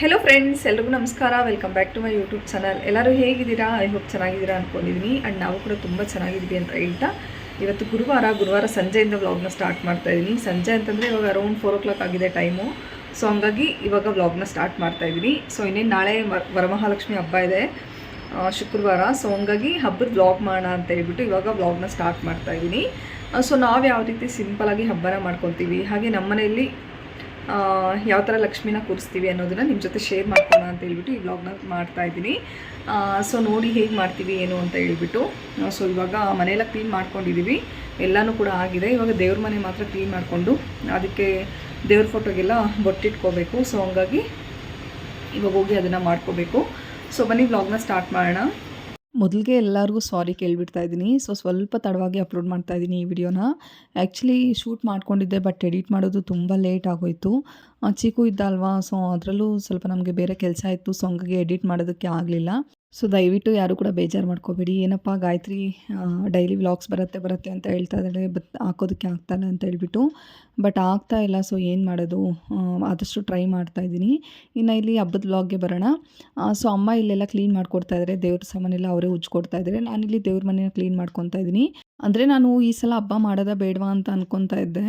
Hello friends ಎಲ್ರಿಗೂ ನಮಸ್ಕಾರ. Welcome back to my YouTube channel ಎಲ್ಲರೂ ಹೇಗಿದ್ದೀರಾ? ಐ ಹೋಪ್ ಚೆನ್ನಾಗಿದ್ದೀರಾ ಅಂದ್ಕೊಂಡಿದ್ದೀನಿ ಆ್ಯಂಡ್ ನಾವು ಕೂಡ ತುಂಬ ಚೆನ್ನಾಗಿದ್ದೀವಿ ಅಂತ ಹೇಳ್ತಾ, ಇವತ್ತು ಗುರುವಾರ ಗುರುವಾರ ಸಂಜೆಯಿಂದ ವ್ಲಾಗ್ನ ಸ್ಟಾರ್ಟ್ ಮಾಡ್ತಾ ಇದ್ದೀನಿ ಸಂಜೆ ಅಂತಂದರೆ ಇವಾಗ ಅರೌಂಡ್ ಫೋರ್ ಓ ಕ್ಲಾಕ್ ಆಗಿದೆ ಟೈಮು ಸೊ ಹಂಗಾಗಿ ಇವಾಗ ವ್ಲಾಗ್ನ ಸ್ಟಾರ್ಟ್ ಮಾಡ್ತಾ ಇದ್ದೀನಿ ಸೊ ಇನ್ನೇನು ನಾಳೆ ವರಮಹಾಲಕ್ಷ್ಮಿ ಹಬ್ಬ ಇದೆ ಶುಕ್ರವಾರ. ಸೊ ಹಂಗಾಗಿ ಹಬ್ಬದ ವ್ಲಾಗ್ ಮಾಡೋಣ ಅಂತ ಹೇಳ್ಬಿಟ್ಟು ಇವಾಗ ವ್ಲಾಗ್ನ ಸ್ಟಾರ್ಟ್ ಮಾಡ್ತಾ ಇದ್ದೀನಿ ಸೊ ನಾವು ಯಾವ ರೀತಿ ಸಿಂಪಲಾಗಿ ಹಬ್ಬನ ಮಾಡ್ಕೊತೀವಿ? ಹಾಗೆ ನಮ್ಮ ಮನೆಯಲ್ಲಿ ಯಾವ ಥರ ಲಕ್ಷ್ಮಿನ ಕೂರಿಸ್ತೀವಿ ಅನ್ನೋದನ್ನ ನಿಮ್ಮ ಜೊತೆ ಶೇರ್ ಮಾಡ್ಕೊಳ್ಳೋಣ ಅಂತ ಹೇಳ್ಬಿಟ್ಟು ಈ ವ್ಲಾಗ್ನ ಮಾಡ್ತಾ ಇದ್ದೀನಿ. ಸೊ ನೋಡಿ ಹೇಗೆ ಮಾಡ್ತೀವಿ, ಏನು ಅಂತ ಹೇಳ್ಬಿಟ್ಟು. ಸೊ ಇವಾಗ ಮನೆಯೆಲ್ಲ ಕ್ಲೀನ್ ಮಾಡ್ಕೊಂಡಿದ್ದೀವಿ ಎಲ್ಲನೂ ಕೂಡ ಆಗಿದೆ. ಇವಾಗ ದೇವ್ರ ಮನೆ ಮಾತ್ರ ಕ್ಲೀನ್ ಮಾಡಿಕೊಂಡು ಅದಕ್ಕೆ ದೇವ್ರ ಫೋಟೋಗೆಲ್ಲ ಬೊಟ್ಟಿಟ್ಕೋಬೇಕು. ಸೊ ಹಂಗಾಗಿ ಇವಾಗ ಹೋಗಿ ಅದನ್ನು ಮಾಡ್ಕೋಬೇಕು. ಸೊ ಬನ್ನಿ ವ್ಲಾಗ್ನ ಸ್ಟಾರ್ಟ್ ಮಾಡೋಣ. ಮೊದಲಿಗೆ ಎಲ್ಲರಿಗೂ ಸಾರಿ ಕೇಳಿಬಿಡ್ತಾ ಇದ್ದೀನಿ. ಸೊ ಸ್ವಲ್ಪ ತಡವಾಗಿ ಅಪ್ಲೋಡ್ ಮಾಡ್ತಾ ಇದ್ದೀನಿ ಈ ವಿಡಿಯೋನ ಆ್ಯಕ್ಚುಲಿ ಶೂಟ್ ಮಾಡ್ಕೊಂಡಿದ್ದೆ ಬಟ್ ಎಡಿಟ್ ಮಾಡೋದು ತುಂಬ ಲೇಟ್ ಆಗೋಯಿತು. ಚಿಕ್ಕು ಇದ್ದಲ್ವಾ ಸೊ ಅದರಲ್ಲೂ ಸ್ವಲ್ಪ ನಮಗೆ ಬೇರೆ ಕೆಲಸ ಇತ್ತು ಸೊ ಎಡಿಟ್ ಮಾಡೋದಕ್ಕೆ ಆಗಲಿಲ್ಲ. ಸೊ ದಯವಿಟ್ಟು ಯಾರು ಕೂಡ ಬೇಜಾರು ಮಾಡ್ಕೋಬೇಡಿ. ಏನಪ್ಪ, ಗಾಯತ್ರಿ ಡೈಲಿ ವ್ಲಾಗ್ಸ್ ಬರುತ್ತೆ ಬರುತ್ತೆ ಅಂತ ಹೇಳ್ತಾ ಇದ್ದಾಳೆ ಬಟ್ ಹಾಕೋದಕ್ಕೆ ಆಗ್ತಾಯಿಲ್ಲ ಅಂತ ಹೇಳ್ಬಿಟ್ಟು. ಬಟ್ ಆಗ್ತಾ ಇಲ್ಲ. ಸೊ ಏನು ಮಾಡೋದು? ಆದಷ್ಟು ಟ್ರೈ ಮಾಡ್ತಾ ಇದ್ದೀನಿ. ಇನ್ನು ಇಲ್ಲಿ ಹಬ್ಬದ ವ್ಲಾಗ್ಗೆ ಬರೋಣ. ಸೊ ಅಮ್ಮ ಇಲ್ಲೆಲ್ಲ ಕ್ಲೀನ್ ಮಾಡ್ಕೊಡ್ತಾ ಇದ್ದಾರೆ ದೇವ್ರ ಸಾಮಾನೆಲ್ಲ ಅವರೇ ಉಜ್ಕೊಡ್ತಾ ಇದ್ದಾರೆ ನಾನು ಇಲ್ಲಿ ದೇವ್ರ ಮನೆಯ ಕ್ಲೀನ್ ಮಾಡ್ಕೊತಾ ಇದ್ದೀನಿ. ಅಂದರೆ ನಾನು ಈ ಸಲ ಹಬ್ಬ ಮಾಡೋದ ಬೇಡವಾ ಅಂತ ಅನ್ಕೊತಾ ಇದ್ದೆ.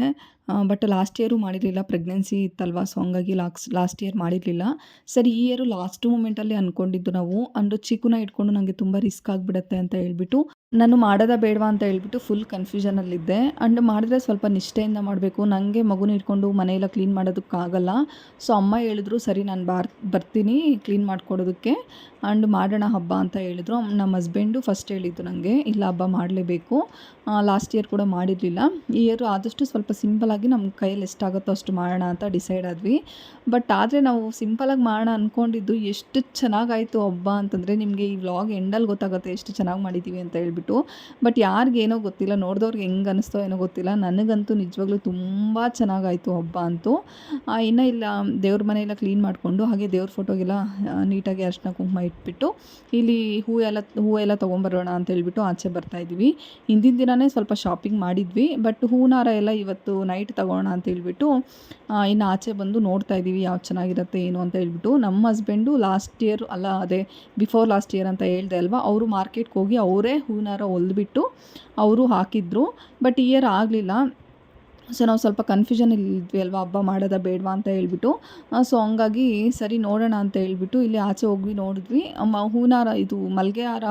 ಬಟ್ ಲಾಸ್ಟ್ ಇಯರು ಮಾಡಿರಲಿಲ್ಲ ಪ್ರೆಗ್ನೆನ್ಸಿ ಇತ್ತಲ್ವಾ ಸೊ ಹಂಗಾಗಿ ಲಾಕ್ಸ್ ಲಾಸ್ಟ್ ಇಯರ್ ಮಾಡಿರಲಿಲ್ಲ. ಸರಿ, ಈ ಇಯರು ಲಾಸ್ಟ್ ಮೂಮೆಂಟಲ್ಲಿ ಅಂದ್ಕೊಂಡಿದ್ದು ನಾವು ಅಂದರೆ ಚಿಕ್ಕನ ಇಟ್ಕೊಂಡು ನನಗೆ ತುಂಬ ರಿಸ್ಕ್ ಆಗಿಬಿಡತ್ತೆ ಅಂತ ಹೇಳ್ಬಿಟ್ಟು ನಾನು ಮಾಡೋದ ಬೇಡವಾ ಅಂತ ಹೇಳ್ಬಿಟ್ಟು ಫುಲ್ ಕನ್ಫ್ಯೂಷನಲ್ಲಿದ್ದೆ ಆ್ಯಂಡ್ ಮಾಡಿದ್ರೆ ಸ್ವಲ್ಪ ನಿಷ್ಠೆಯಿಂದ ಮಾಡಬೇಕು. ನನಗೆ ಮಗುನ ಇಟ್ಕೊಂಡು ಮನೆಯೆಲ್ಲ ಕ್ಲೀನ್ ಮಾಡೋದಕ್ಕಾಗಲ್ಲ. ಸೊ ಅಮ್ಮ ಹೇಳಿದ್ರು, ಸರಿ, ನಾನು ಬಾರ್, ಬರ್ತೀನಿ ಕ್ಲೀನ್ ಮಾಡಿಕೊಡೋದಕ್ಕೆ. ಆ್ಯಂಡ್ ಮಾಡೋಣ ಹಬ್ಬ ಅಂತ ಹೇಳಿದ್ರು. ನಮ್ಮ ಹಸ್ಬೆಂಡು ಫಸ್ಟ್ ಹೇಳಿದ್ದು ನನಗೆ ಇಲ್ಲ ಹಬ್ಬ ಮಾಡಲೇಬೇಕು. ಲಾಸ್ಟ್ ಇಯರ್ ಕೂಡ ಮಾಡಿರಲಿಲ್ಲ. ಈ ಇಯರು ಆದಷ್ಟು ಸ್ವಲ್ಪ ಸಿಂಪಲಾಗಿ ನಮ್ಮ ಕೈಯಲ್ಲಿ ಎಷ್ಟಾಗುತ್ತೋ ಅಷ್ಟು ಮಾಡೋಣ ಅಂತ ಡಿಸೈಡ್ ಆದ್ವಿ. ಬಟ್ ಆದರೆ ನಾವು ಸಿಂಪಲಾಗಿ ಮಾಡೋಣ ಅಂದ್ಕೊಂಡಿದ್ದು ಎಷ್ಟು ಚೆನ್ನಾಗಾಯಿತು ಹಬ್ಬ ಅಂತಂದರೆ ನಿಮಗೆ ಈ ವ್ಲಾಗ್ ಎಂಡಲ್ಲಿ ಗೊತ್ತಾಗುತ್ತೆ ಎಷ್ಟು ಚೆನ್ನಾಗಿ ಮಾಡಿದ್ದೀವಿ ಅಂತ ಹೇಳ್ಬಿಟ್ಟು. ಬಟ್ ಯಾರಿಗೇನೋ ಗೊತ್ತಿಲ್ಲ, ನೋಡಿದವ್ರಿಗೆ ಹೆಂಗೆ ಅನಿಸ್ತೋ ಏನೋ ಗೊತ್ತಿಲ್ಲ. ನನಗಂತೂ ನಿಜವಾಗ್ಲೂ ತುಂಬ ಚೆನ್ನಾಗಾಯಿತು ಹಬ್ಬ ಅಂತೂ. ಇನ್ನೂ ಇಲ್ಲ, ದೇವ್ರ ಮನೆಯೆಲ್ಲ ಕ್ಲೀನ್ ಮಾಡಿಕೊಂಡು ಹಾಗೆ ದೇವ್ರ ಫೋಟೋಗೆಲ್ಲ ನೀಟಾಗಿ ಅರ್ಶಿನ ಕುಂಕುಮ ಇಟ್ಬಿಟ್ಟು ಇಲ್ಲಿ ಹೂ ಎಲ್ಲ ಹೂ ಎಲ್ಲ ತೊಗೊಂಬರೋಣ ಅಂತ ಹೇಳ್ಬಿಟ್ಟು ಆಚೆ ಬರ್ತಾ ಇದ್ದೀವಿ ಹಿಂದಿನ ದಿನವೇ ಸ್ವಲ್ಪ ಶಾಪಿಂಗ್ ಮಾಡಿದ್ವಿ. ಬಟ್ ಹೂನಾರ ಎಲ್ಲ ಇವತ್ತು ನೈಟ್ ತಗೋಣ ಅಂತ ಹೇಳ್ಬಿಟ್ಟು ಇನ್ನು ಆಚೆ ಬಂದು ನೋಡ್ತಾ ಇದ್ದೀವಿ ಯಾವ ಚೆನ್ನಾಗಿರುತ್ತೆ ಏನು ಅಂತ ಹೇಳ್ಬಿಟ್ಟು. ನಮ್ಮ ಹಸ್ಬೆಂಡು ಲಾಸ್ಟ್ ಇಯರ್ ಅಲ್ಲ, ಅದೇ ಬಿಫೋರ್ ಲಾಸ್ಟ್ ಇಯರ್ ಅಂತ ಹೇಳ್ದೆ ಅಲ್ವಾ, ಅವರು ಮಾರ್ಕೆಟ್ಗೆ ಹೋಗಿ ಅವರೇ ಹೂನಾರ ಹೊಲ್ದ್ಬಿಟ್ಟು ಅವರು ಹಾಕಿದ್ರು ಬಟ್ ಇಯರ್ ಆಗಲಿಲ್ಲ. ಸೊ ನಾವು ಸ್ವಲ್ಪ ಕನ್ಫ್ಯೂಷನ್ ಇಲ್ಲಿದ್ವಿ ಅಲ್ವಾ? ಹಬ್ಬ ಮಾಡೋದ ಬೇಡವಾ ಅಂತ ಹೇಳ್ಬಿಟ್ಟು. ಸೊ ಹಂಗಾಗಿ ಸರಿ ನೋಡೋಣ ಅಂತ ಹೇಳ್ಬಿಟ್ಟು ಇಲ್ಲಿ ಆಚೆ ಹೋಗ್ವಿ ನೋಡಿದ್ವಿ. ಮ ಹೂನಾರ ಇದು ಮಲ್ಲಿಗೆ ಹಾರ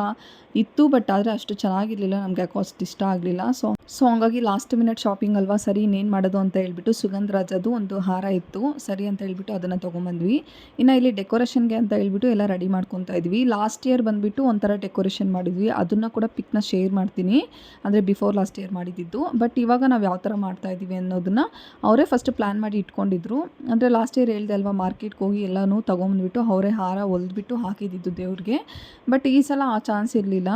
ಇತ್ತು ಬಟ್ ಆದರೆ ಅಷ್ಟು ಚೆನ್ನಾಗಿರಲಿಲ್ಲ. ನಮಗೆ ಅಷ್ಟು ಇಷ್ಟ ಆಗಲಿಲ್ಲ. ಸೊ ಸೊ ಹಂಗಾಗಿ ಲಾಸ್ಟ್ ಮಿನಿಟ್ ಶಾಪಿಂಗ್ ಅಲ್ವಾ? ಸರಿ, ಇನ್ನೇನು ಮಾಡೋದು ಅಂತ ಹೇಳ್ಬಿಟ್ಟು ಸುಗಂಧರಾಜದು ಒಂದು ಹಾರ ಇತ್ತು. ಸರಿ ಅಂತ ಹೇಳ್ಬಿಟ್ಟು ಅದನ್ನು ತೊಗೊಂಬಂದ್ವಿ. ಇನ್ನು ಇಲ್ಲಿ ಡೆಕೋರೇಷನ್ಗೆ ಅಂತ ಹೇಳ್ಬಿಟ್ಟು ಎಲ್ಲ ರೆಡಿ ಮಾಡ್ಕೊತಾ ಇದ್ವಿ. ಲಾಸ್ಟ್ ಇಯರ್ ಬಂದುಬಿಟ್ಟು ಒಂಥರ ಡೆಕೋರೇಷನ್ ಮಾಡಿದ್ವಿ. ಅದನ್ನು ಕೂಡ ಪಿಕ್ನ ಶೇರ್ ಮಾಡ್ತೀನಿ. ಅಂದರೆ ಬಿಫೋರ್ ಲಾಸ್ಟ್ ಇಯರ್ ಮಾಡಿದ್ದು. ಬಟ್ ಇವಾಗ ನಾವು ಯಾವ ಥರ ಮಾಡ್ತಾ ಇದ್ದೀವಿ ಅನ್ನೋದನ್ನ ಅವರೇ ಫಸ್ಟ್ ಪ್ಲ್ಯಾನ್ ಮಾಡಿ ಇಟ್ಕೊಂಡಿದ್ರು. ಅಂದರೆ ಲಾಸ್ಟ್ ಇಯರ್ ಹೇಳ್ದೆ ಅಲ್ವಾ ಮಾರ್ಕೆಟ್ಗೆ ಹೋಗಿ ಎಲ್ಲನೂ ತೊಗೊಂಬಂದ್ಬಿಟ್ಟು ಅವರೇ ಹಾರ ಹೊಲ್ದ್ಬಿಟ್ಟು ಹಾಕಿದ್ದಿದ್ದು ದೇವ್ರಿಗೆ. ಬಟ್ ಈ ಸಲ ಆ ಚಾನ್ಸ್ ಇರಲಿಲ್ಲ.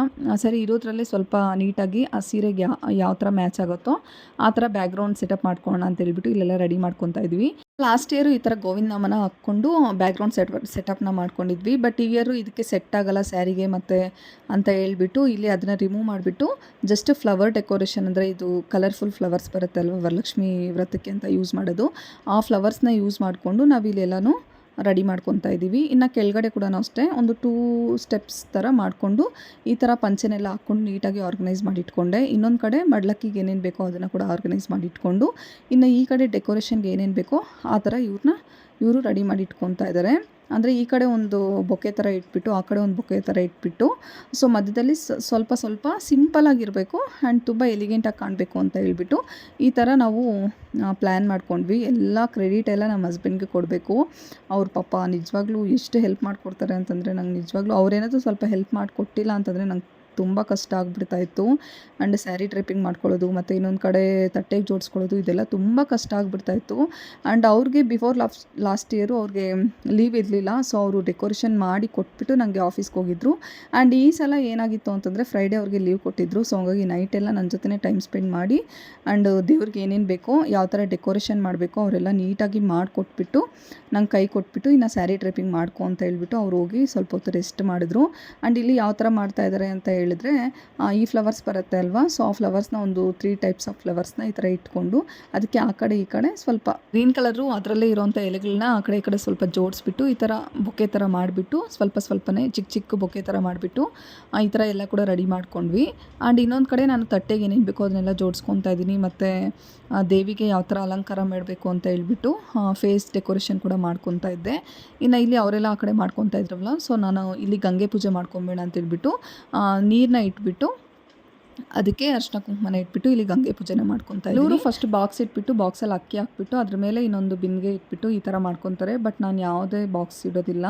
ಸರಿ ಇರೋದ್ರಲ್ಲೇ ಸ್ವಲ್ಪ ನೀಟಾಗಿ ಆ ಸೀರೆಗೆ ಯಾವ ಥರ ಮ್ಯಾಚ್ ಆಗುತ್ತೋ ಆ ಥರ ಬ್ಯಾಕ್ಗ್ರೌಂಡ್ ಸೆಟಪ್ ಮಾಡ್ಕೊಳ್ಳೋಣ ಅಂತ ಹೇಳ್ಬಿಟ್ಟು ಇಲ್ಲೆಲ್ಲ ರೆಡಿ ಮಾಡ್ಕೊತಾ ಇದ್ವಿ. ಲಾಸ್ಟ್ ಇಯರು ಈ ಥರ ಗೋವಿಂದ ನಾಮನ ಹಾಕ್ಕೊಂಡು ಬ್ಯಾಕ್ಗ್ರೌಂಡ್ ಸೆಟ್ ಸೆಟಪ್ನ ಮಾಡ್ಕೊಂಡಿದ್ವಿ. ಬಟ್ ಈ ಇಯರು ಇದಕ್ಕೆ ಸೆಟ್ ಆಗಲ್ಲ ಸ್ಯಾರಿಗೆ ಮತ್ತು ಅಂತ ಹೇಳ್ಬಿಟ್ಟು ಇಲ್ಲಿ ಅದನ್ನು ರಿಮೂವ್ ಮಾಡಿಬಿಟ್ಟು ಜಸ್ಟ್ ಫ್ಲವರ್ ಡೆಕೋರೇಷನ್ ಅಂದರೆ ಇದು ಕಲರ್ಫುಲ್ ಫ್ಲವರ್ಸ್ ಬರುತ್ತೆ ಅಲ್ವಾ ವರಲಕ್ಷ್ಮಿ ವ್ರತಕ್ಕೆ ಅಂತ ಯೂಸ್ ಮಾಡೋದು. ಆ ಫ್ಲವರ್ಸ್ನ ಯೂಸ್ ಮಾಡಿಕೊಂಡು ನಾವು ಇಲ್ಲೆಲ್ಲನೂ ರೆಡಿ ಮಾಡ್ಕೊತಾ ಇದ್ದೀವಿ. ಇನ್ನು ಕೆಳಗಡೆ ಕೂಡ ಅಷ್ಟೇ ಒಂದು ಟೂ ಸ್ಟೆಪ್ಸ್ ಥರ ಮಾಡಿಕೊಂಡು ಈ ಥರ ಪಂಚನೆಲ್ಲ ಹಾಕ್ಕೊಂಡು ನೀಟಾಗಿ ಆರ್ಗನೈಸ್ ಮಾಡಿ ಇಟ್ಕೊಂಡೆ ಇನ್ನೊಂದು ಕಡೆ ಮಡ್ಲಕ್ಕಿಗೆ ಏನೇನು ಬೇಕೋ ಅದನ್ನು ಕೂಡ ಆರ್ಗನೈಸ್ ಮಾಡಿಟ್ಕೊಂಡು ಇನ್ನು ಈ ಕಡೆ ಡೆಕೋರೇಷನ್ಗೆ ಏನೇನು ಬೇಕೋ ಆ ಥರ ಇವ್ರನ್ನ ಇವರು ರೆಡಿ ಮಾಡಿ ಇಟ್ಕೊತಾ ಇದ್ದಾರೆ ಅಂದರೆ ಈ ಕಡೆ ಒಂದು ಬೊಕ್ಕೆ ಥರ ಇಟ್ಬಿಟ್ಟು, ಆ ಕಡೆ ಒಂದು ಬೊಕ್ಕೆ ಥರ ಇಟ್ಬಿಟ್ಟು ಸೊ ಮಧ್ಯದಲ್ಲಿ ಸ್ವಲ್ಪ ಸ್ವಲ್ಪ ಸಿಂಪಲಾಗಿರಬೇಕು ಆ್ಯಂಡ್ ತುಂಬ ಎಲಿಗೆಂಟಾಗಿ ಕಾಣಬೇಕು ಅಂತ ಹೇಳ್ಬಿಟ್ಟು, ಈ ಥರ ನಾವು ಪ್ಲ್ಯಾನ್ ಮಾಡ್ಕೊಂಡ್ವಿ. ಎಲ್ಲ ಕ್ರೆಡಿಟ್ ಎಲ್ಲ ನಮ್ಮ ಹಸ್ಬೆಂಡ್ಗೆ ಕೊಡಬೇಕು. ಅವ್ರ ಪಾಪ ನಿಜವಾಗ್ಲೂ ಎಷ್ಟು ಹೆಲ್ಪ್ ಮಾಡಿಕೊಡ್ತಾರೆ ಅಂತಂದರೆ ನಂಗೆ ನಿಜವಾಗ್ಲೂ ಅವ್ರೇನಾದರೂ ಸ್ವಲ್ಪ ಹೆಲ್ಪ್ ಮಾಡಿಕೊಟ್ಟಿಲ್ಲ ಅಂತಂದರೆ ನಂಗೆ ತುಂಬ ಕಷ್ಟ ಆಗ್ಬಿಡ್ತಾ ಇತ್ತು. ಆ್ಯಂಡ್ ಸ್ಯಾರಿ ಟ್ರಿಪ್ಪಿಂಗ್ ಮಾಡ್ಕೊಳ್ಳೋದು, ಮತ್ತು ಇನ್ನೊಂದು ಕಡೆ ತಟ್ಟೆಗೆ ಜೋಡಿಸ್ಕೊಳ್ಳೋದು, ಇದೆಲ್ಲ ತುಂಬ ಕಷ್ಟ ಆಗ್ಬಿಡ್ತಾ ಇತ್ತು. ಆ್ಯಂಡ್ ಅವ್ರಿಗೆ ಬಿಫೋರ್ ಲಾಫ್, ಲಾಸ್ಟ್ ಇಯರು ಅವ್ರಿಗೆ ಲೀವ್ ಇರಲಿಲ್ಲ, ಸೊ ಅವರು ಡೆಕೋರೇಷನ್ ಮಾಡಿ ಕೊಟ್ಬಿಟ್ಟು ನನಗೆ ಆಫೀಸ್ಗೆ ಹೋಗಿದ್ರು. ಆ್ಯಂಡ್ ಈ ಸಲ ಏನಾಗಿತ್ತು ಅಂತಂದರೆ ಫ್ರೈಡೇ ಅವ್ರಿಗೆ ಲೀವ್ ಕೊಟ್ಟಿದ್ರು, ಸೊ ಹಂಗಾಗಿ ನೈಟ್ ಎಲ್ಲ ನನ್ನ ಜೊತೆ ಟೈಮ್ ಸ್ಪೆಂಡ್ ಮಾಡಿ ಆ್ಯಂಡ್ ದೇವ್ರಿಗೆ ಏನೇನು ಬೇಕೋ, ಯಾವ ಥರ ಡೆಕೋರೇಷನ್ ಮಾಡಬೇಕೋ ಅವರೆಲ್ಲ ನೀಟಾಗಿ ಮಾಡಿಕೊಟ್ಬಿಟ್ಟು, ನಂಗೆ ಕೈ ಕೊಟ್ಬಿಟ್ಟು ಇನ್ನು ಸ್ಯಾರಿ ಟ್ರಿಪ್ಪಿಂಗ್ ಮಾಡ್ಕೊ ಅಂತ ಹೇಳ್ಬಿಟ್ಟು ಅವ್ರು ಹೋಗಿ ಸ್ವಲ್ಪ ಹೊತ್ತು ರೆಸ್ಟ್ ಮಾಡಿದ್ರು. ಆ್ಯಂಡ್ ಇಲ್ಲಿ ಯಾವ ಥರ ಮಾಡ್ತಾ ಇದ್ದಾರೆ ಅಂತ ಹೇಳಿದ್ರೆ ಈ ಫ್ಲವರ್ಸ್ ಬರುತ್ತೆ ಅಲ್ವಾ? ಸೊ ಆ ಫ್ಲವರ್ಸ್ನ ಒಂದು ತ್ರೀ ಟೈಪ್ಸ್ ಆಫ್ ಫ್ಲವರ್ಸ್ನ ಈ ಥರ ಇಟ್ಕೊಂಡು ಅದಕ್ಕೆ ಆ ಕಡೆ ಈ ಕಡೆ ಸ್ವಲ್ಪ ಗ್ರೀನ್ ಕಲರು ಅದರಲ್ಲೇ ಇರೋವಂಥ ಎಲೆಗಳನ್ನ ಆ ಕಡೆ ಈ ಕಡೆ ಸ್ವಲ್ಪ ಜೋಡಿಸ್ಬಿಟ್ಟು ಈ ಥರ ಬೊಕ್ಕೆ ಥರ ಮಾಡಿಬಿಟ್ಟು, ಸ್ವಲ್ಪ ಸ್ವಲ್ಪನೇ ಚಿಕ್ಕ ಚಿಕ್ಕ ಬೊಕ್ಕೆ ಥರ ಮಾಡಿಬಿಟ್ಟು ಈ ಥರ ಎಲ್ಲ ಕೂಡ ರೆಡಿ ಮಾಡ್ಕೊಂಡ್ವಿ. ಆ್ಯಂಡ್ ಇನ್ನೊಂದು ಕಡೆ ನಾನು ತಟ್ಟೆಗೆ ಏನೇನು ಬೇಕೋ ಅದನ್ನೆಲ್ಲ ಜೋಡಿಸ್ಕೊತಾ ಇದ್ದೀನಿ. ಮತ್ತು ದೇವಿಗೆ ಯಾವ ಥರ ಅಲಂಕಾರ ಮಾಡಬೇಕು ಅಂತ ಹೇಳ್ಬಿಟ್ಟು ಫೇಸ್ ಡೆಕೋರೇಷನ್ ಕೂಡ ಮಾಡ್ಕೊತಾ ಇದ್ದೆ. ಇನ್ನು ಇಲ್ಲಿ ಅವರೆಲ್ಲ ಆ ಕಡೆ ಮಾಡ್ಕೊತಾ ಇದ್ರಲ್ಲ ಸೊ ನಾನು ಇಲ್ಲಿ ಗಂಗೆ ಪೂಜೆ ಮಾಡ್ಕೊಂಬೇಡ ಅಂತ ಹೇಳ್ಬಿಟ್ಟು ನೀರನ್ನ ಇಟ್ಬಿಟ್ಟು ಅದಕ್ಕೆ ಅರ್ಶಿನ ಕುಂಕುಮನ ಇಟ್ಬಿಟ್ಟು ಇಲ್ಲಿ ಗಂಗೆ ಪೂಜೆನ ಮಾಡ್ಕೊತಾ ಇವರು ಫಸ್ಟ್ ಬಾಕ್ಸ್ ಇಟ್ಬಿಟ್ಟು ಬಾಕ್ಸಲ್ಲಿ ಅಕ್ಕಿ ಹಾಕ್ಬಿಟ್ಟು, ಅದ್ರ ಮೇಲೆ ಇನ್ನೊಂದು ಬಿನ್ಗೆ ಇಟ್ಬಿಟ್ಟು ಈ ಥರ ಮಾಡ್ಕೊತಾರೆ. ಬಟ್ ನಾನು ಯಾವುದೇ ಬಾಕ್ಸ್ ಇಡೋದಿಲ್ಲ.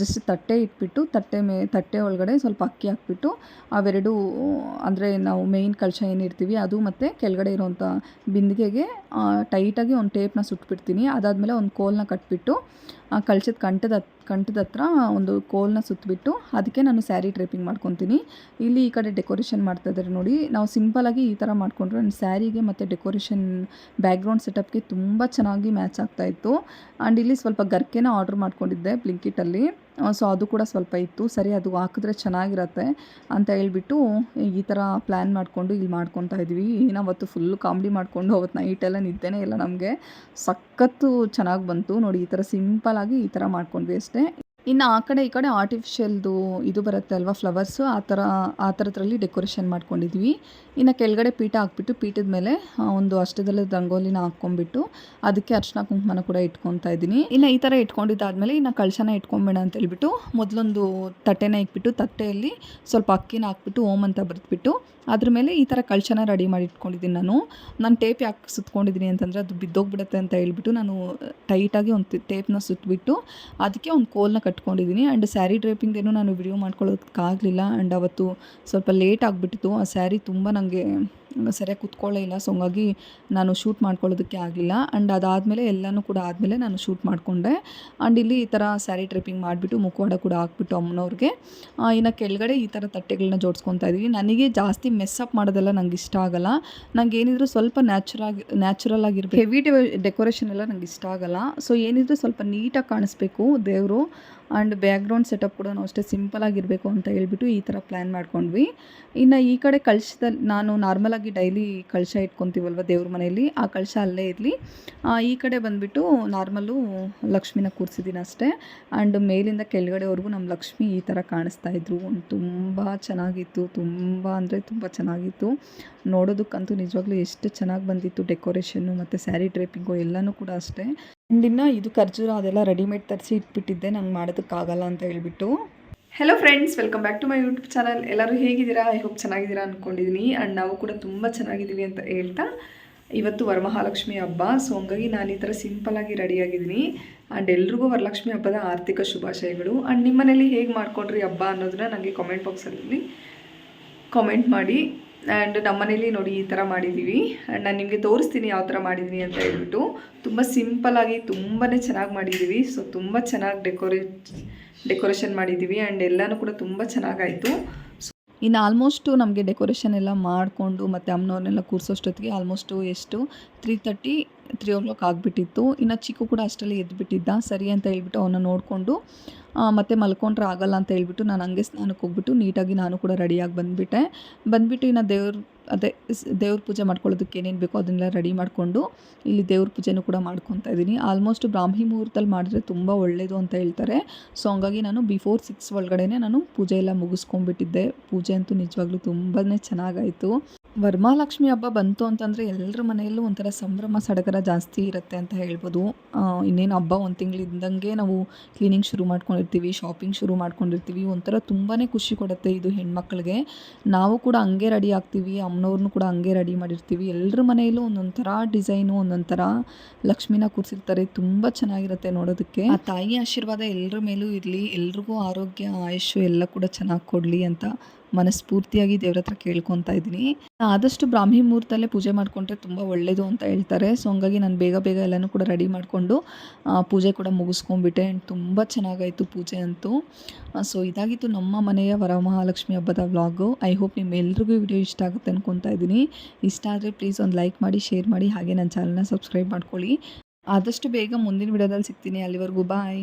ಜಸ್ಟ್ ತಟ್ಟೆ ಇಟ್ಬಿಟ್ಟು, ತಟ್ಟೆ ಮೇ, ತಟ್ಟೆ ಒಳಗಡೆ ಸ್ವಲ್ಪ ಅಕ್ಕಿ ಹಾಕ್ಬಿಟ್ಟು, ಅವೆರಡು ಅಂದರೆ ನಾವು ಮೇಯ್ನ್ ಕಳಶ ಏನಿರ್ತೀವಿ, ಅದು ಮತ್ತು ಕೆಳಗಡೆ ಇರೋವಂಥ ಬಿಂದಿಗೆಗೆ ಟೈಟಾಗಿ ಒಂದು ಟೇಪ್ನ ಸುಟ್ಬಿಡ್ತೀನಿ. ಅದಾದಮೇಲೆ ಒಂದು ಕೋಲ್ನ ಕಟ್ಬಿಟ್ಟು ಆ ಕಳ್ಸದ ಕಂಠದ ಕಂಠದ ಹತ್ರ ಒಂದು ಕೋಲ್ನ ಸುತ್ತಬಿಟ್ಟು ಅದಕ್ಕೆ ನಾನು ಸ್ಯಾರಿ ಡ್ರೇಪಿಂಗ್ ಮಾಡ್ಕೊತೀನಿ. ಇಲ್ಲಿ ಈ ಕಡೆ ಡೆಕೋರೇಷನ್ ಮಾಡ್ತಾ ಇದ್ದಾರೆ ನೋಡಿ. ನಾವು ಸಿಂಪಲಾಗಿ ಈ ಥರ ಮಾಡಿಕೊಂಡ್ರೆ ನನ್ನ ಸ್ಯಾರಿಗೆ ಮತ್ತು ಡೆಕೋರೇಷನ್ ಬ್ಯಾಕ್ಗ್ರೌಂಡ್ ಸೆಟಪ್ಗೆ ತುಂಬ ಚೆನ್ನಾಗಿ ಮ್ಯಾಚ್ ಆಗ್ತಾಯಿತ್ತು ಆ್ಯಂಡ್ ಇಲ್ಲಿ ಸ್ವಲ್ಪ ಗರ್ಕೆನ ಆರ್ಡ್ರ್ ಮಾಡ್ಕೊಂಡಿದ್ದೆ ಬ್ಲಿಂಕಿಟಲ್ಲಿ. ಸೊ ಅದು ಕೂಡ ಸ್ವಲ್ಪ ಇತ್ತು. ಸರಿ, ಅದು ಹಾಕಿದ್ರೆ ಚೆನ್ನಾಗಿರತ್ತೆ ಅಂತ ಹೇಳ್ಬಿಟ್ಟು ಈ ಥರ ಪ್ಲ್ಯಾನ್ ಮಾಡಿಕೊಂಡು ಇಲ್ಲಿ ಮಾಡ್ಕೊತಾ ಇದ್ವಿ. ಏನೋ ಅವತ್ತು ಫುಲ್ಲು ಕಾಮಿಡಿ ಮಾಡಿಕೊಂಡು ಅವತ್ತು ನೈಟೆಲ್ಲ ನಿದ್ದೆನೇ ಇಲ್ಲ ನಮಗೆ. ಸಖತ್ತು ಚೆನ್ನಾಗಿ ಬಂತು. ನೋಡಿ, ಈ ಥರ ಸಿಂಪಲಾಗಿ ಈ ಥರ ಮಾಡ್ಕೊಂಡ್ವಿ ಅಷ್ಟೇ. ಇನ್ನು ಆ ಕಡೆ ಈ ಕಡೆ ಆರ್ಟಿಫಿಷಿಯಲ್ದು ಇದು ಬರುತ್ತೆ ಅಲ್ವಾ ಫ್ಲವರ್ಸು ಆ ಥರ, ಆ ಥರದ್ರಲ್ಲಿ ಡೆಕೋರೇಷನ್ ಮಾಡ್ಕೊಂಡಿದ್ವಿ. ಇನ್ನು ಕೆಳಗಡೆ ಪೀಠ ಹಾಕ್ಬಿಟ್ಟು ಪೀಠದ ಮೇಲೆ ಒಂದು ಅಷ್ಟದಲ್ಲೇ ರಂಗೋಲಿನ ಹಾಕ್ಕೊಂಡ್ಬಿಟ್ಟು ಅದಕ್ಕೆ ಅರ್ಶನ ಕುಂಕುಮನ ಕೂಡ ಇಟ್ಕೊತಾ ಇದ್ದೀನಿ. ಇನ್ನು ಈ ಥರ ಇಟ್ಕೊಂಡಿದ್ದಾದ್ಮೇಲೆ ಇನ್ನು ಕಳಶನ ಇಟ್ಕೊಂಬೇಡ ಅಂತ ಹೇಳ್ಬಿಟ್ಟು ಮೊದಲೊಂದು ತಟ್ಟೆನ ಇಟ್ಬಿಟ್ಟು ತಟ್ಟೆಯಲ್ಲಿ ಸ್ವಲ್ಪ ಅಕ್ಕಿನ ಹಾಕ್ಬಿಟ್ಟು ಓಮ್ ಅಂತ ಬರೆದ್ಬಿಟ್ಟು ಅದ್ರ ಮೇಲೆ ಈ ಥರ ಕಳಶನ ರೆಡಿ ಮಾಡಿ ಇಟ್ಕೊಂಡಿದ್ದೀನಿ ನಾನು. ನಾನು ಟೇಪ್ ಯಾಕೆ ಸುತ್ಕೊಂಡಿದ್ದೀನಿ ಅಂತಂದರೆ ಅದು ಬಿದ್ದೋಗ್ಬಿಡುತ್ತೆ ಅಂತ ಹೇಳ್ಬಿಟ್ಟು ನಾನು ಟೈಟಾಗಿ ಒಂದು ಟೇಪ್ನ ಸುತ್ತಬಿಟ್ಟು ಅದಕ್ಕೆ ಒಂದು ಕೋಲ್ನ ಕಟ್ಕೊಂಡಿದ್ದೀನಿ. ಆ್ಯಂಡ್ ಸ್ಯಾರಿ ಡ್ರೇಪಿಂಗ್ದೇನು ನಾನು ವಿಡಿಯೋ ಮಾಡ್ಕೊಳ್ಳೋದಕ್ಕಾಗಲಿಲ್ಲ. ಆ್ಯಂಡ್ ಅವತ್ತು ಸ್ವಲ್ಪ ಲೇಟ್ ಆಗಿಬಿಟ್ಟಿತ್ತು. ಆ ಸ್ಯಾರಿ ತುಂಬ ನನಗೆ ಸರಿಯಾಗಿ ಕುತ್ಕೊಳ್ಳೇ ಇಲ್ಲ. ಸೊ ಹಂಗಾಗಿ ನಾನು ಶೂಟ್ ಮಾಡ್ಕೊಳ್ಳೋದಕ್ಕೆ ಆಗಲಿಲ್ಲ. ಆ್ಯಂಡ್ ಅದಾದಮೇಲೆ ಎಲ್ಲನೂ ಕೂಡ ಆದಮೇಲೆ ನಾನು ಶೂಟ್ ಮಾಡಿಕೊಂಡೆ. ಆ್ಯಂಡ್ ಇಲ್ಲಿ ಈ ಥರ ಸ್ಯಾರಿ ಟ್ರಿಪ್ಪಿಂಗ್ ಮಾಡಿಬಿಟ್ಟು ಮುಖವಾಡ ಕೂಡ ಹಾಕ್ಬಿಟ್ಟು ಅಮ್ಮನವ್ರಿಗೆ. ಇನ್ನು ಕೆಳಗಡೆ ಈ ಥರ ತಟ್ಟೆಗಳನ್ನ ಜೋಡಿಸ್ಕೊತಾ ಇದ್ದೀವಿ. ನನಗೆ ಜಾಸ್ತಿ ಮೆಸ್ಸಪ್ ಮಾಡೋದೆಲ್ಲ ನಂಗೆ ಇಷ್ಟ ಆಗಲ್ಲ. ನಂಗೆ ಏನಿದ್ರು ಸ್ವಲ್ಪ ನ್ಯಾಚುರಾಗಿ ನ್ಯಾಚುರಲ್ ಆಗಿರ್ಬೇಕು. ಹೆವಿ ಡೆಕೋರೇಷನ್ ಎಲ್ಲ ನಂಗೆ ಇಷ್ಟ ಆಗಲ್ಲ. ಸೊ ಏನಿದ್ರು ಸ್ವಲ್ಪ ನೀಟಾಗಿ ಕಾಣಿಸ್ಬೇಕು ದೇವರು. ಆ್ಯಂಡ್ ಬ್ಯಾಕ್ಗ್ರೌಂಡ್ ಸೆಟಪ್ ಕೂಡ ಅಷ್ಟೇ ಸಿಂಪಲ್ ಆಗಿರಬೇಕು ಅಂತ ಹೇಳ್ಬಿಟ್ಟು ಈ ಥರ ಪ್ಲ್ಯಾನ್ ಮಾಡ್ಕೊಂಡ್ವಿ. ಇನ್ನು ಈ ಕಡೆ ಕಳ್ಸಿದ, ನಾನು ನಾರ್ಮಲಾಗಿ ಡೈಲಿ ಕಳಶ ಇಟ್ಕೊತೀವಲ್ವ ದೇವ್ರ ಮನೆಯಲ್ಲಿ? ಆ ಕಳಶ ಅಲ್ಲೇ ಇರಲಿ. ಈ ಕಡೆ ಬಂದುಬಿಟ್ಟು ನಾರ್ಮಲ್ಲು ಲಕ್ಷ್ಮಿನ ಕೂರಿಸಿದ್ದೀನಿ ಅಷ್ಟೇ. ಆ್ಯಂಡ್ ಮೇಲಿಂದ ಕೆಳಗಡೆವರೆಗೂ ನಮ್ಮ ಲಕ್ಷ್ಮಿ ಈ ಥರ ಕಾಣಿಸ್ತಾ ಇದ್ರು. ತುಂಬ ಚೆನ್ನಾಗಿತ್ತು. ತುಂಬ ಅಂದರೆ ತುಂಬ ಚೆನ್ನಾಗಿತ್ತು. ನೋಡೋದಕ್ಕಂತೂ ನಿಜವಾಗ್ಲೂ ಎಷ್ಟು ಚೆನ್ನಾಗಿ ಬಂದಿತ್ತು ಡೆಕೋರೇಷನ್ನು ಮತ್ತು ಸ್ಯಾರಿ ಡ್ರೇಪಿಂಗು ಎಲ್ಲನೂ ಕೂಡ ಅಷ್ಟೇ. ಆ್ಯಂಡ್ ಇನ್ನು ಇದು ಖರ್ಜೂರ ಅದೆಲ್ಲ ರೆಡಿಮೇಡ್ ತರಿಸಿ ಇಟ್ಬಿಟ್ಟಿದ್ದೆ. ನಂಗೆ ಮಾಡೋದಕ್ಕಾಗಲ್ಲ ಅಂತ ಹೇಳ್ಬಿಟ್ಟು. Hello friends welcome back to my YouTube channel ಎಲ್ಲರೂ ಹೇಗಿದ್ದೀರಾ? ಐ ಹೋಪ್ ಚೆನ್ನಾಗಿದ್ದೀರಾ ಅಂದ್ಕೊಂಡಿದ್ದೀನಿ ಆ್ಯಂಡ್ ನಾವು ಕೂಡ ತುಂಬ ಚೆನ್ನಾಗಿದ್ದೀವಿ ಅಂತ ಹೇಳ್ತಾ, ಇವತ್ತು ವರಮಹಾಲಕ್ಷ್ಮಿ ಹಬ್ಬ. ಸೊ ಹಂಗಾಗಿ ನಾನು ಈ ಥರ ಸಿಂಪಲಾಗಿ ರೆಡಿಯಾಗಿದ್ದೀನಿ ಆ್ಯಂಡ್ ಎಲ್ರಿಗೂ ವರಲಕ್ಷ್ಮಿ ಹಬ್ಬದ ಆರ್ಥಿಕ ಶುಭಾಶಯಗಳು. ಆ್ಯಂಡ್ ನಿಮ್ಮ ಮನೇಲಿ ಹೇಗೆ ಮಾಡ್ಕೊಂಡ್ರಿ ಹಬ್ಬ ಅನ್ನೋದನ್ನ ನನಗೆ ಕಾಮೆಂಟ್ ಬಾಕ್ಸಲ್ಲಿ ಕಾಮೆಂಟ್ ಮಾಡಿ. ಆ್ಯಂಡ್ ನಮ್ಮ ಮನೇಲಿ ನೋಡಿ ಈ ಥರ ಮಾಡಿದ್ದೀವಿ. ಆ್ಯಂಡ್ ನಾನು ನಿಮಗೆ ತೋರಿಸ್ತೀನಿ ಯಾವ ಥರ ಮಾಡಿದ್ದೀನಿ ಅಂತ ಹೇಳ್ಬಿಟ್ಟು ತುಂಬ ಸಿಂಪಲಾಗಿ ತುಂಬಾ ಚೆನ್ನಾಗಿ ಮಾಡಿದ್ದೀವಿ ಸೊ ತುಂಬ ಚೆನ್ನಾಗಿ ಡೆಕೋರೇಟ್ ಡೆಕೋರೇಷನ್ ಮಾಡಿದ್ದೀವಿ ಆ್ಯಂಡ್ ಎಲ್ಲನೂ ಕೂಡ ತುಂಬ ಚೆನ್ನಾಗಾಯಿತು. ಇನ್ನು ಆಲ್ಮೋಸ್ಟು ನಮಗೆ ಡೆಕೋರೇಷನ್ ಎಲ್ಲ ಮಾಡಿಕೊಂಡು ಮತ್ತು ಅಮ್ಮನವ್ರನ್ನೆಲ್ಲ ಕೂರಿಸೋಷ್ಟೊತ್ತಿಗೆ ಆಲ್ಮೋಸ್ಟು ಎಷ್ಟು? Three thirty three o'clock ಆಗಿಬಿಟ್ಟಿತ್ತು. ಇನ್ನು ಚಿಕ್ಕು ಕೂಡ ಅಷ್ಟರಲ್ಲಿ ಎದ್ದುಬಿಟ್ಟಿದ್ದ ಸರಿ ಅಂತ ಹೇಳ್ಬಿಟ್ಟು ಅವನ್ನ ನೋಡಿಕೊಂಡು ಮತ್ತೆ ಮಲ್ಕೊಂಡ್ರೆ ಆಗಲ್ಲ ಅಂತ ಹೇಳ್ಬಿಟ್ಟು ನಾನು ಹಂಗೆ ಸ್ನಾನಕ್ಕೆ ಹೋಗ್ಬಿಟ್ಟು ನೀಟಾಗಿ ನಾನು ಕೂಡ ರೆಡಿಯಾಗಿ ಬಂದುಬಿಟ್ಟೆ. ಬಂದುಬಿಟ್ಟು ಇನ್ನು ದೇವ್ರ, ಅದೇ ದೇವ್ರ ಪೂಜೆ ಮಾಡ್ಕೊಳ್ಳೋದಕ್ಕೆ ಏನೇನು ಬೇಕೋ ಅದನ್ನೆಲ್ಲ ರೆಡಿ ಮಾಡಿಕೊಂಡು ಇಲ್ಲಿ ದೇವ್ರ ಪೂಜೆನೂ ಕೂಡ ಮಾಡ್ಕೊತಾ ಇದ್ದೀನಿ. ಆಲ್ಮೋಸ್ಟ್ ಬ್ರಾಹ್ಮಿ ಮುಹೂರ್ತಲ್ಲಿ ಮಾಡಿದ್ರೆ ತುಂಬ ಒಳ್ಳೆಯದು ಅಂತ ಹೇಳ್ತಾರೆ. ಸೊ, ಹಂಗಾಗಿ ನಾನು ಬಿಫೋರ್ ಸಿಕ್ಸ್ ಒಳಗಡೆ ನಾನು ಪೂಜೆ ಎಲ್ಲ ಮುಗಿಸ್ಕೊಂಡ್ಬಿಟ್ಟಿದ್ದೆ. ಪೂಜೆ ಅಂತೂ ನಿಜವಾಗ್ಲೂ ತುಂಬಾ ಚೆನ್ನಾಗಾಯಿತು. ವರಮಹಾಲಕ್ಷ್ಮಿ ಹಬ್ಬ ಬಂತು ಅಂತಂದರೆ ಎಲ್ಲರ ಮನೆಯಲ್ಲೂ ಒಂಥರ ಸಂಭ್ರಮ, ಸಡಗರ ಜಾಸ್ತಿ ಇರುತ್ತೆ ಅಂತ ಹೇಳ್ಬೋದು. ಇನ್ನೇನು ಹಬ್ಬ ಒಂದು ತಿಂಗಳಿದ್ದಂಗೆ ನಾವು ಕ್ಲೀನಿಂಗ್ ಶುರು ಮಾಡ್ಕೊಂಡಿರ್ತೀವಿ ಶಾಪಿಂಗ್ ಶುರು ಮಾಡ್ಕೊಂಡಿರ್ತೀವಿ, ಒಂಥರ ತುಂಬಾ ಖುಷಿ ಕೊಡುತ್ತೆ ಇದು ಹೆಣ್ಮಕ್ಳಿಗೆ. ನಾವು ಕೂಡ ಹಂಗೆ ರೆಡಿ ಆಗ್ತೀವಿ ಅಮ್ಮನವ್ರನ್ನೂ ಕೂಡ ಹಂಗೆ ರೆಡಿ ಮಾಡಿರ್ತೀವಿ. ಎಲ್ಲರ ಮನೆಯಲ್ಲೂ ಒಂದೊಂಥರ ಥರ ಡಿಸೈನು ಒಂದೊಂದು ಥರ ಲಕ್ಷ್ಮಿನ ಕೂರಿಸಿರ್ತಾರೆ, ತುಂಬ ಚೆನ್ನಾಗಿರುತ್ತೆ ನೋಡೋದಕ್ಕೆ. ಆ ತಾಯಿ ಆಶೀರ್ವಾದ ಎಲ್ಲರ ಮೇಲೂ ಇರಲಿ, ಎಲ್ರಿಗೂ ಆರೋಗ್ಯ ಆಯುಷು ಎಲ್ಲ ಕೂಡ ಚೆನ್ನಾಗಿ ಕೊಡಲಿ ಅಂತ ಮನಸ್ಫೂರ್ತಿಯಾಗಿ ದೇವ್ರ ಹತ್ರ ಕೇಳ್ಕೊತಾ ಇದ್ದೀನಿ. ಆದಷ್ಟು ಬ್ರಾಹ್ಮಿ ಮುಹೂರ್ತಲ್ಲೇ ಪೂಜೆ ಮಾಡಿಕೊಂಡ್ರೆ ತುಂಬ ಒಳ್ಳೆಯದು ಅಂತ ಹೇಳ್ತಾರೆ. ಸೊ ಹಂಗಾಗಿ ನಾನು ಬೇಗ ಬೇಗ ಎಲ್ಲನೂ ಕೂಡ ರೆಡಿ ಮಾಡಿಕೊಂಡು ಪೂಜೆ ಕೂಡ ಮುಗಿಸ್ಕೊಂಡ್ಬಿಟ್ಟೆ. ಆ್ಯಂಡ್ ತುಂಬ ಚೆನ್ನಾಗಾಯಿತು ಪೂಜೆ ಅಂತೂ. ಸೊ ಇದಾಗಿತ್ತು ನಮ್ಮ ಮನೆಯ ವರಮಹಾಲಕ್ಷ್ಮಿ ಹಬ್ಬದ ವ್ಲಾಗು. ಐ ಹೋಪ್ ನಿಮ್ಮೆಲ್ರಿಗೂ ವಿಡಿಯೋ ಇಷ್ಟ ಆಗುತ್ತೆ ಅನ್ಕೊತಾ ಇದ್ದೀನಿ. ಇಷ್ಟ ಆದರೆ ಪ್ಲೀಸ್ ಒಂದು ಲೈಕ್ ಮಾಡಿ ಶೇರ್ ಮಾಡಿ, ಹಾಗೆ ನನ್ನ ಚಾನಲ್ನ ಸಬ್ಸ್ಕ್ರೈಬ್ ಮಾಡ್ಕೊಳ್ಳಿ. ಆದಷ್ಟು ಬೇಗ ಮುಂದಿನ ವಿಡಿಯೋದಲ್ಲಿ ಸಿಗ್ತೀನಿ. ಅಲ್ಲಿವರೆಗೂ ಬಾಯ್